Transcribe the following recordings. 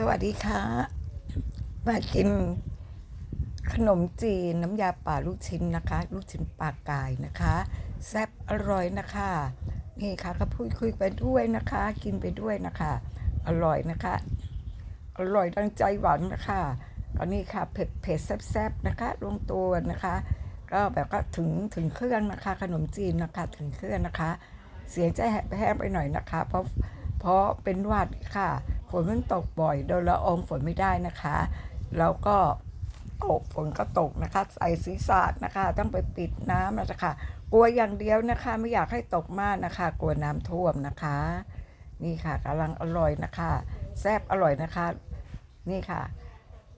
สวัสดีค่ะ มากินขนมจีนน้ำยาป่าลูกชิ้นนะคะ ลูกชิ้นปลากายนะคะ แซ่บอร่อยนะคะ นี่ค่ะก็พูดคุยไปด้วยนะคะ กินไปด้วยนะคะ อร่อยนะคะ อร่อยดังใจหวังนะคะก็นี่ค่ะเผ็ดเผ็ดแซ่บๆนะคะลงตัวนะคะ ก็แบบก็ถึงถึงเครื่องนะคะ ขนมจีนนะคะถึงเครื่องนะคะ เสียงจะแห้งไปหน่อยนะคะ เพราะเพราะเป็นหวัดค่ะ ฝนมันตกบ่อยโดนละอองฝนไม่ได้นะคะ แล้วก็ตกฝนก็ตกนะคะใส่ศีรษะนะคะ ต้องไปปิดน้ำนะคะกลัวอย่างเดียวนะคะ ไม่อยากให้ตกมากนะคะ กลัวน้ำท่วมนะคะ นี่ค่ะกำลังอร่อยนะคะแซ่บอร่อยนะคะ นี่ค่ะ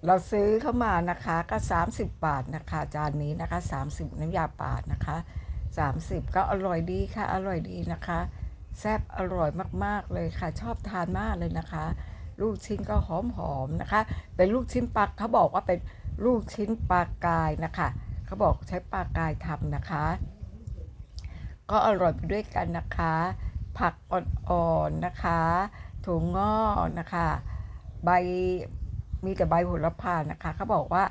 เราซื้อเข้ามานะคะก็ 30 บาทนะคะ จานนี้นะคะ 30 น้ำยาป่านะคะ 30 ก็อร่อยดีค่ะ อร่อยดีนะคะ แซ่บอร่อยมาก ๆ เลยค่ะ ชอบทานมากเลยนะคะ ลูกชิ้นก็หอม ๆ นะคะ เป็นลูกชิ้นปลาเขาบอกว่าเป็นลูกชิ้นปลากายนะคะเขาบอกใช้ปลากายทำนะคะ ก็อร่อยไปด้วยกันนะคะ ผักอ่อนๆนะคะถั่วงอกนะคะ ใบมีแต่ใบโหระพานะคะเขาบอกว่า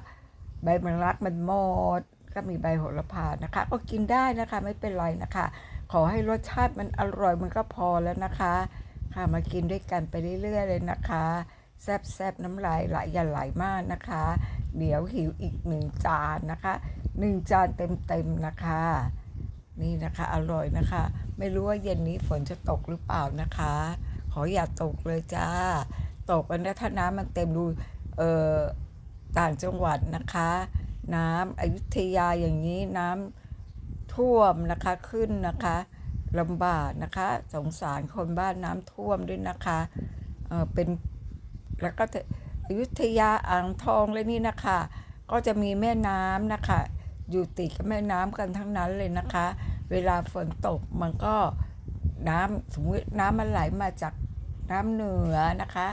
ใบมันรักมันหมดก็มีใบโหระพานะคะ ก็กินได้นะคะไม่เป็นไรนะคะ ขอให้รสชาติมันอร่อยมันก็พอแล้วนะคะ ค่ะมากินด้วยกันไปเรื่อยๆเลยนะคะ แซบๆน้ำลายไหลอย่าไหลมากนะคะ เดี๋ยวหิวอีกหนึ่งจานนะคะหนึ่งจานเต็มๆนะคะ นี่นะคะอร่อยนะคะ ไม่รู้ว่าเย็นนี้ฝนจะตกหรือเปล่านะคะ ขออย่าตกเลยจ้า ตกกันนะถ้าน้ำมันเต็มดูเอ่อต่างจังหวัดนะคะ น้ำอยุธยาอย่างนี้น้ำ ท่วมนะคะขึ้นนะคะลำบากนะคะสงสารคนบ้านน้ำท่วมด้วยนะคะเออเป็นแล้วก็อยุธยาอ่างทองเลยนี่นะคะ ก็จะมีแม่น้ำนะคะ อยู่ติดกับแม่น้ำกันทั้งนั้นเลยนะคะ เวลาฝนตกมันก็น้ำสมมติน้ำมันไหลมาจากน้ำเหนือนะคะ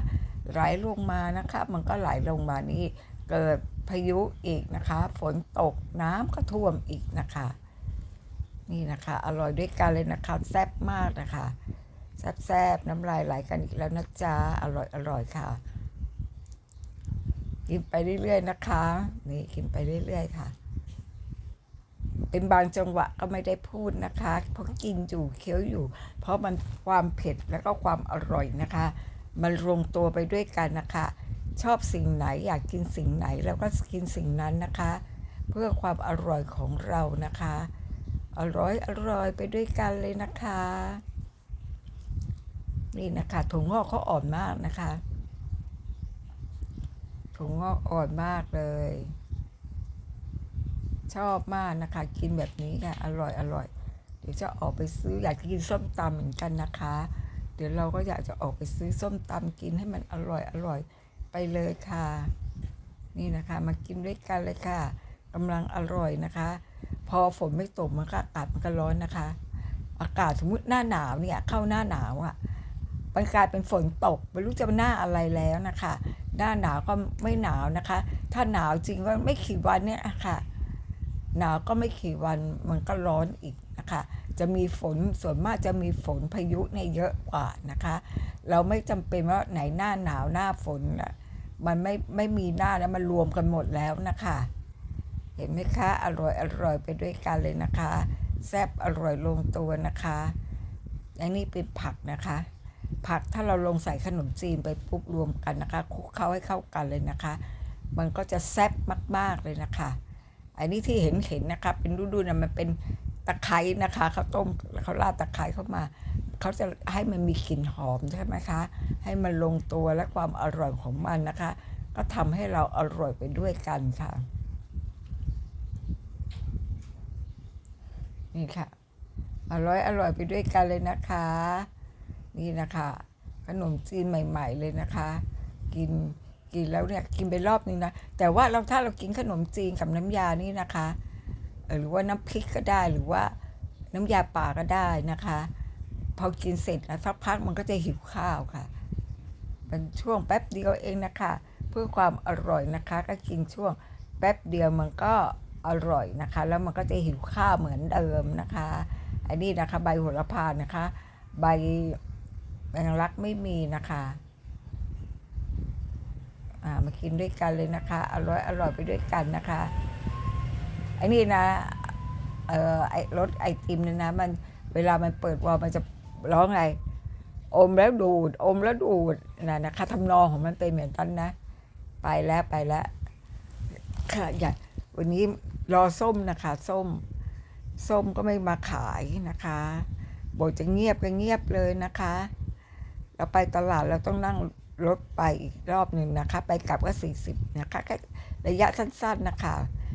ไหลลงมานะคะ มันก็ไหลลงมานี่เกิดพายุอีกนะคะ ฝนตกน้ำก็ท่วมอีกนะคะ นี่นะคะ อร่อยด้วยกันเลยนะคะแซ่บมากนะคะแซ่บๆน้ำลายไหลกันอีกแล้วนะจ๊ะอร่อยอร่อยค่ะ กินไปเรื่อยๆนะคะ นี่กินไปเรื่อยๆค่ะ เป็นบางจังหวะก็ไม่ได้พูดนะคะ เพราะกินอยู่เคี้ยวอยู่ เพราะมันความเผ็ดแล้วก็ความอร่อยนะคะ มันรวมตัวไปด้วยกันนะคะ ชอบสิ่งไหนอยากกินสิ่งไหนแล้วก็กินสิ่งนั้นนะคะ เพื่อความอร่อยของเรานะคะ อร่อยอร่อยไปด้วยกันเลยนะคะ นี่นะคะถั่วงอกเขาอ่อนมากนะคะถั่วงอกอ่อนมากเลย ชอบมากนะคะ กินแบบนี้ค่ะอร่อยอร่อยเดี๋ยวจะออกไปซื้ออยากกินส้มตำเหมือนกันนะคะ เดี๋ยวเราก็อยากจะออกไปซื้อส้มตำกินให้มันอร่อยอร่อยไปเลยค่ะ นี่นะคะมากินด้วยกันเลยค่ะ กำลังอร่อยนะคะ พอฝนไม่ตกมันก็อากาศมันก็ร้อนนะคะ อากาศสมมติหน้าหนาวเนี่ยเข้าหน้าหนาวอะมันกลายเป็นฝนตกไม่รู้จะหน้าอะไรแล้วนะคะ หน้าหนาวก็ไม่หนาวนะคะ ถ้าหนาวจริงก็ไม่กี่วันเนี่ยะค่ะ หนาวก็ไม่กี่วันมันก็ร้อนอีกนะคะ จะมีฝนส่วนมากจะมีฝนพายุเนี่ยเยอะกว่านะคะ เราไม่จำเป็นว่าไหนหน้าหนาวหน้าฝนน่ะมันไม่ไม่มีหน้าแล้วมันรวมกันหมดแล้วนะคะ เห็นไหมคะ อร่อยอร่อยไปด้วยกันเลยนะคะ แซ่บอร่อยลงตัวนะคะอันนี้เป็นผักนะคะ ผักถ้าเราลงใส่ขนมจีนไปปุ๊บรวมกันนะคะคลุกเคล้าให้เข้ากันเลยนะคะ มันก็จะแซ่บมาก ๆเลยนะคะ อันนี้ที่เห็นเห็นนะคะ เป็นรูๆนะมันเป็นตะไคร้นะคะเขาต้มเขาราดตะไคร้เข้ามาเขาจะให้มันมีกลิ่นหอมใช่ไหมคะ ให้มันลงตัวและความอร่อยของมันนะคะ ก็ทำให้เราอร่อยไปด้วยกันค่ะ นี่ค่ะ อร่อยอร่อยไปด้วยกันเลยนะคะ นี่นะคะ ขนมจีนใหม่ ๆ เลยนะคะ กินกินแล้วเนี่ยกินไปรอบนึงนะแต่ว่าเราถ้าเรากินขนมจีนกับน้ำยานี่นะคะหรือว่าน้ำพริกก็ได้หรือว่าน้ำยาป่าก็ได้นะคะ พอกินเสร็จแล้วสักพักมันก็จะหิวข้าวค่ะเป็นช่วงแป๊บเดียวเองนะคะ เพื่อความอร่อยนะคะ ก็กินช่วงแป๊บเดียวมันก็ อร่อยนะคะ แล้วมันก็จะหิวข้าวเหมือนเดิมนะคะอันนี้นะคะใบโหระพานะคะ ใบแมงลักไม่มีนะคะอ่ามากินด้วยกันเลยนะคะ อร่อยอร่อยไปด้วยกันนะคะไอ้นี่นะเอ่อไอรสไอติมเนี่ยนะมันเวลามันเปิดวอลมันจะร้องไงอมแล้วดูด อมแล้วดูดนะนะคะทำนองของมันเป็นเหมือนกันนะ ไปแล้วไปแล้วค่ะอย่า วันนี้รอส้มนะคะส้ม ส้มก็ไม่มาขายนะคะบอกจะเงียบก็เงียบเลยนะคะ เราไปตลาดเราต้องนั่งรถไปอีกรอบหนึ่งนะคะ ไปกลับก็สี่สิบนะคะแค่ระยะสั้นๆนะคะ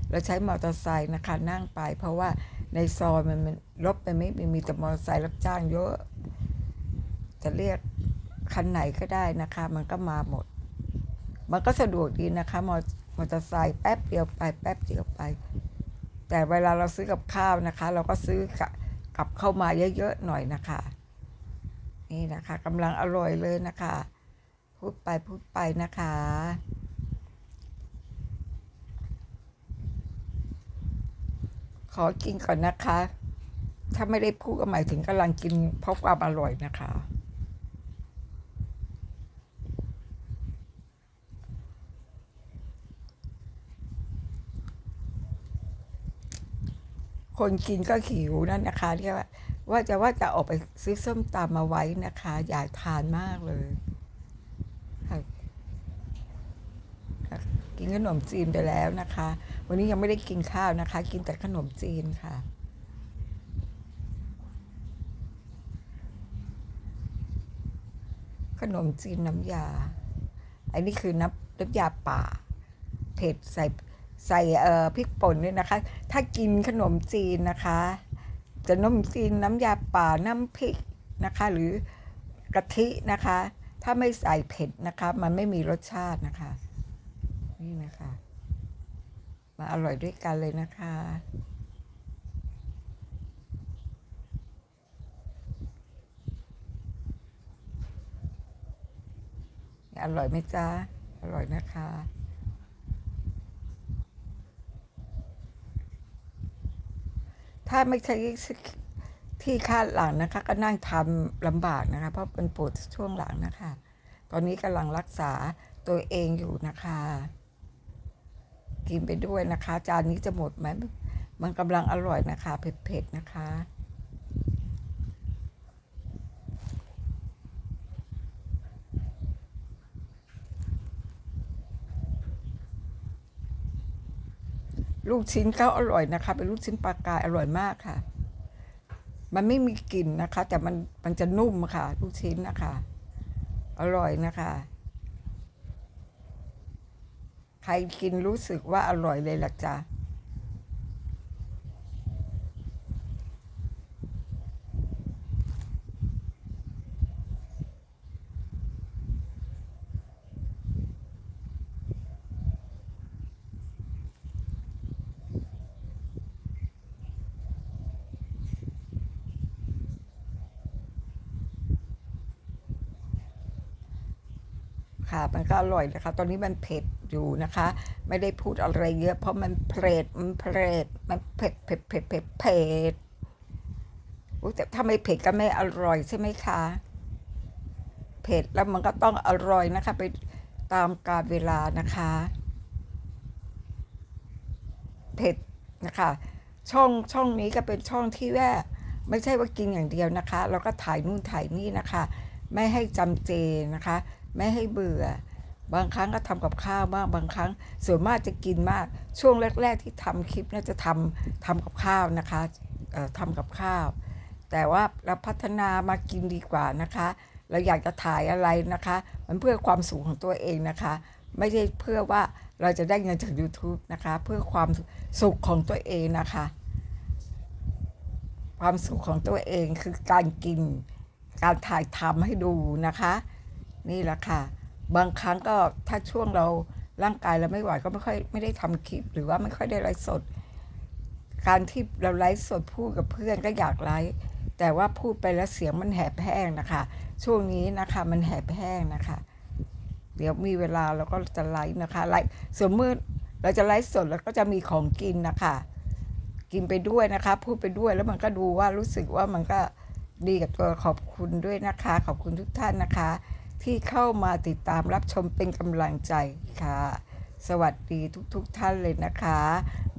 เราใช้มอเตอร์ไซค์นะคะนั่งไป เพราะว่าในซอยมันมันรถมันไม่มีมีแต่มอเตอร์ไซค์รับจ้างเยอะ จะเรียกคันไหนก็ได้นะคะ มันก็มาหมด มันก็สะดวกดีนะคะมอ มอเตอร์ไซค์แป๊บเดียวไปแป๊บเดียวไป แต่เวลาเราซื้อกับข้าวนะคะ เราก็ซื้อกะกลับเข้ามาเยอะๆหน่อยนะคะ นี่นะคะกำลังอร่อยเลยนะคะ พูดไปพูดไปนะคะขอกินก่อนนะคะ ถ้าไม่ได้พูดก็หมายถึงกำลังกินเพราะความอร่อยนะคะ คนกินก็หิวนั่นนะคะเรียกว่าว่าจะว่าจะออกไปซื้อส้มตำมาไว้นะคะ อยากทานมากเลยกินขนมจีนไปแล้วนะคะ วันนี้ยังไม่ได้กินข้าวนะคะ กินแต่ขนมจีนค่ะ ขนมจีนน้ำยา อันนี้คือน้ำน้ำยาป่า เผ็ดใส่ ใส่เอ่อพริกป่นด้วยนะคะ ถ้ากินขนมจีนนะคะ จะนมจีนน้ำยาป่าน้ำพริกนะคะ หรือกะทินะคะ ถ้าไม่ใส่เผ็ดนะคะ มันไม่มีรสชาตินะคะ นี่นะคะ มาอร่อยด้วยกันเลยนะคะอร่อยไหมจ๊ะ อร่อยนะคะ ถ้าไม่ใช่ที่คาดหลังนะคะ ก็นั่งทำลำบากนะคะ เพราะเป็นปวดช่วงหลังนะคะ ตอนนี้กำลังรักษาตัวเองอยู่นะคะ กินไปด้วยนะคะ จานนี้จะหมดไหมมันกำลังอร่อยนะคะ เผ็ดๆนะคะ ลูกชิ้นก็อร่อยนะคะ เป็นลูกชิ้นปลากายอร่อยมากค่ะ มันไม่มีกลิ่นนะคะ แต่มันมันจะนุ่มค่ะ ลูกชิ้นนะคะ อร่อยนะคะ ใครกินรู้สึกว่าอร่อยเลยล่ะจ้ะ ค่ะ มันก็อร่อยนะคะ ตอนนี้มันเผ็ดอยู่นะคะ ไม่ได้พูดอะไรเยอะ เพราะมันเผ็ดมันเผ็ดมันเผ็ดเผ็ดเผ็ดเผ็ดเผ็ดแต่ถ้าไม่เผ็ดก็ไม่อร่อยใช่ไหมคะเผ็ดแล้วมันก็ต้องอร่อยนะคะ ไปตามกาลเวลานะคะเผ็ดนะคะ ช่องช่องนี้ก็เป็นช่องที่ว่าไม่ใช่ว่ากินอย่างเดียวนะคะ เราก็ถ่ายนู่นถ่ายนี่นะคะ ไม่ให้จำเจนะคะ ไม่ให้เบื่อ บางครั้งก็ทำกับข้าวบ้างบางครั้งส่วนมากจะกินมาก ช่วงแรก ๆ ที่ทำคลิปน่าจะทำทำกับข้าวนะคะเอ่อทำกับข้าว แต่ว่าเราพัฒนามากินดีกว่านะคะ เราอยากจะถ่ายอะไรนะคะ มันเพื่อความสุขของตัวเองนะคะ ไม่ใช่เพื่อว่าเราจะได้เงินจาก YouTube นะคะ เพื่อความสุขของตัวเองนะคะ ความสุขของตัวเองคือการกิน การถ่ายทำให้ดูนะคะ นี่แหละค่ะ บางครั้งก็ถ้าช่วงเราร่างกายเราไม่ไหวก็ไม่ค่อยไม่ได้ทำคลิป หรือว่าไม่ค่อยได้ไลฟ์สด การที่เราไลฟ์สดพูดกับเพื่อนก็อยากไลฟ์แต่ว่าพูดไปแล้วเสียงมันแหบแห้งนะคะ ช่วงนี้นะคะมันแหบแห้งนะคะ เดี๋ยวมีเวลาเราก็จะไลฟ์นะคะไลฟ์ส่วนมื่อเราจะไลฟ์สดแล้วก็จะมีของกินนะคะ กินไปด้วยนะคะ พูดไปด้วยแล้วมันก็ดูว่ารู้สึกว่ามันก็ดีกับตัวขอบคุณด้วยนะคะ ขอบคุณทุกท่านนะคะ ที่เข้ามาติดตามรับชมเป็นกำลังใจค่ะ สวัสดีทุกๆทท่านเลยนะคะ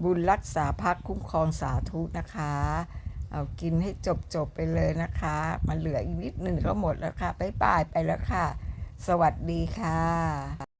บุญรักษาพักคุ้มครองสาธุนะคะ เอากินให้จบจบไปเลยนะคะ มันเหลืออีกนิดหนึ่งก็หมดแล้วค่ะบ๊ายบายไปแล้วค่ะ สวัสดีค่ะ